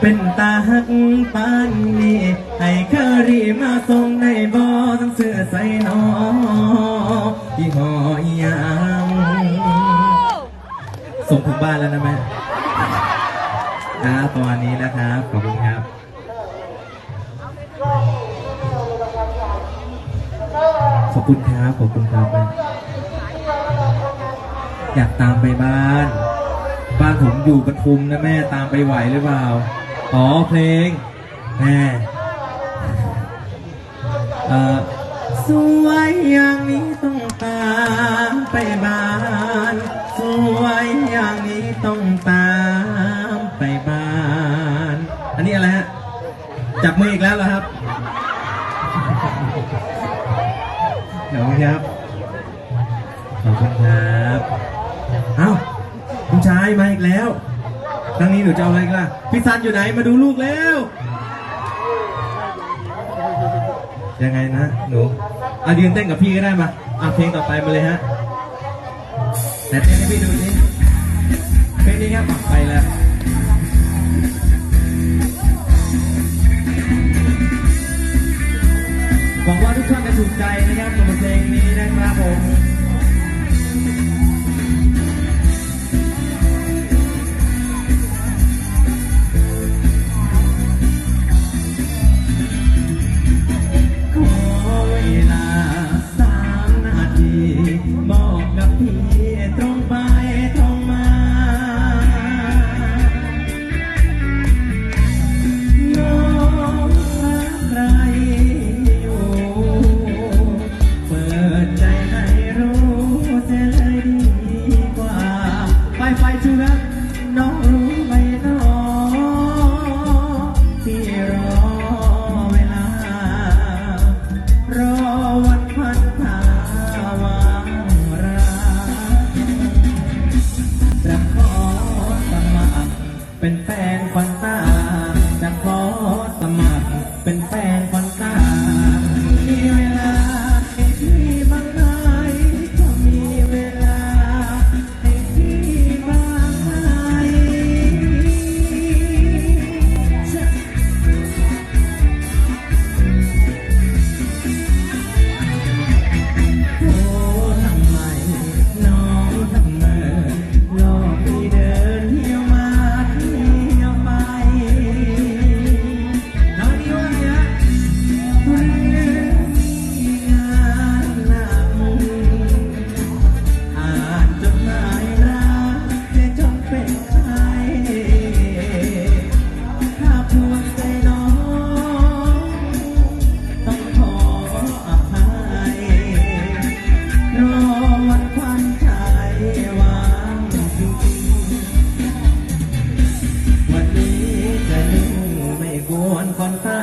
เป็นตาหักปานนี้ให้เคอรีมาส่งในบ่อทั้งเสื้อใส่นอที่หอยางส่งถึงบ้านแล้วนะแม่ครับประมาณนี้นะครับ ขอบคุณครับขอบคุณครับขอบคุณครับแม่อยากตามไปบ้าน บ้านผมอยู่ปทุมนะแม่ตามไปไหวหรือเปล่า อ๋อเพลงแม่เอ่อสวยอย่างนี้ต้องตามไปบ้าน สวยอย่างนี้ต้องตามไปบ้าน อันนี้อะไรฮะ จับมืออีกแล้วเหรอครับ เดี๋ยวครับ ขอบคุณครับ เอ้าคุณชายมาอีกแล้ว ครั้งนี้หนูจะเอาอะไรกันล่ะพี่ซันอยู่ไหนมาดูลูกแล้วยังไงนะหนูอายืนเต้นกับพี่ก็ได้มาอะเพลงต่อไปมาเลยฮะแต่เต้นให้พี่ดูนี่เพลงนี้ครับไปแล้วหวังว่าทุกท่านจะถูกใจนะครับกับเพลงนี้นะครับผม เป็นแฟนควัน ว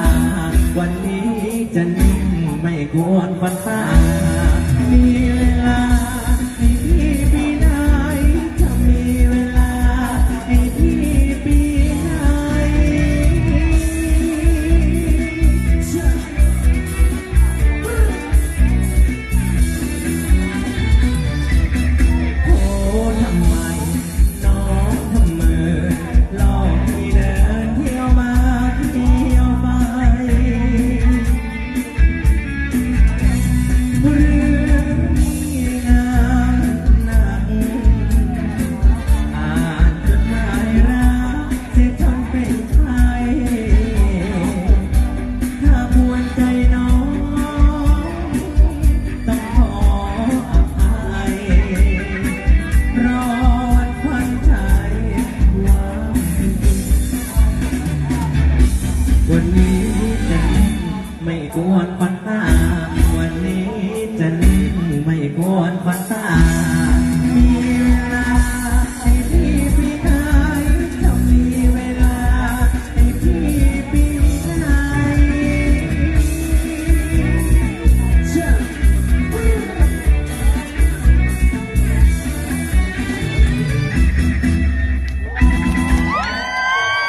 วนควันตา วันนี้จะนิ่งไม่กวนควัน